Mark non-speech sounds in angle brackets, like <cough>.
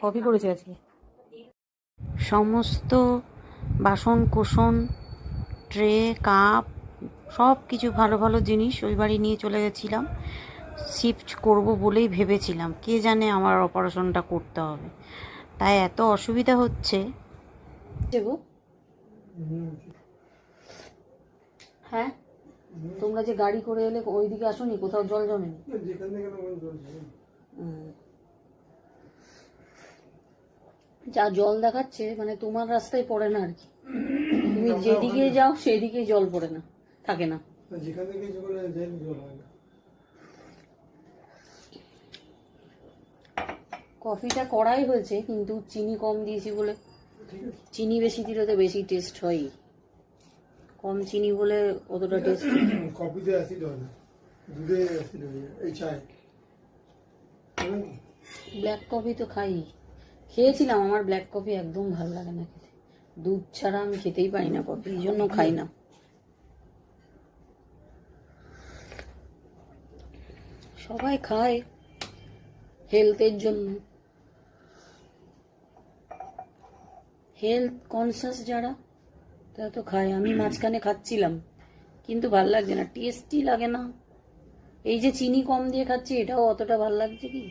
Coffee করেছে আজকে। সমস্ত বাসন কোসন ট্রে কাপ সব কিছু ভালো ভালো জিনিস ওই বাড়ি নিয়ে চলে গেছিলাম। শিফট করব বলেই ভেবেছিলাম কে জানে আমার অপারেশনটা করতে হবে। তাই এত অসুবিধা হচ্ছে। হ্যাঁ? তোমরা যে গাড়ি করে এলে ওইদিকে আসোনি কোথাও জল জমেনি। হুম। যা জল দেখাচ্ছে মানে তোমার রাস্তায় পড়ে না আর কি। <coughs> তুমি যেদিকে যাও সেদিকেই জল পড়ে না থাকে না। যেখান থেকে জল হয় না। কফিটা কড়াই হয়েছে কিন্তু চিনি কম দিয়েছি বলে। চিনি বেশি দিলে তো বেশি টেস্ট হয়। কম চিনি বলে অতটা টেস্ট <coughs> কফিতে অ্যাসিড হয় না। দুধে অ্যাসিড হয়ে এই চায়। ব্ল্যাক কফি তো খাই খেয়েছিলাম, আমার ব্ল্যাক কফি একদম ভালো লাগে না খেতে। দুধ ছাড়া আমি খেতেই পারি না কফি এই জন্য খাই না। সবাই খায় হেলথের জন্য। হেলথ কনসিয়াস যারা, তারা তো খায়। আমি মাঝখানে খাচ্ছিলাম, কিন্তু ভালো লাগছে না। টেস্টি লাগে না। এই যে চিনি কম দিয়ে খাচ্ছি, এটাও অতটা ভালো লাগছে কি?